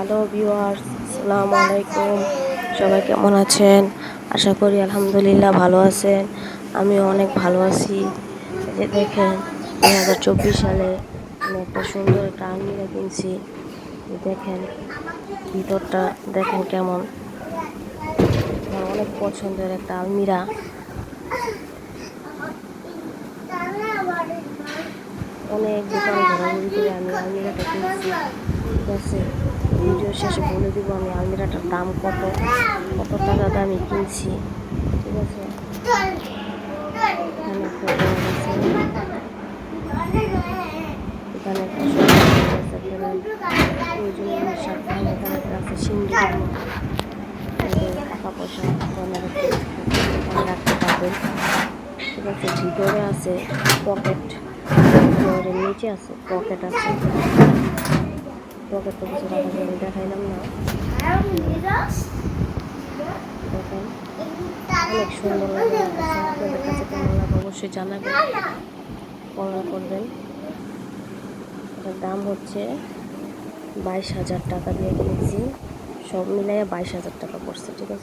Hello viewers আসসালামু আলাইকুম সবাই কেমন আছেন? আশা করি আলহামদুলিল্লাহ ভালো আছেন। আমিও অনেক ভালো আছি। যে দেখেন, দুই হাজার চব্বিশ সালে আমি একটা সুন্দর একটা আলমিরা কিনছি। দেখেন, ভিতরটা দেখেন কেমন। অনেক পছন্দের একটা আলমিরা অনেক দোকান ঘোরাঘুরি করে আমি আলমিরাটা কিনছি। ঠিক আছে? ভিডিও শেষে বলে দিব আমি আলমিরাটার দাম কত? কত টাকা দামে কিনছি? ঠিক আছে? এখানে পয়সা ঠিক আছে, ভিতরে আছে পকেট নিচে আছে পকেট আছে। পকেট তো কিছু রাখা যাবে দেখাইলাম না। দেখেন, অনেক সুন্দর কাছে অবশ্যই জানাবেন। অর্ডার করবেন। এটার দাম হচ্ছে বাইশ হাজার টাকা দিয়ে কিনেছি। সব মিলাইয়া বাইশ হাজার টাকা পড়ছে, ঠিক আছে?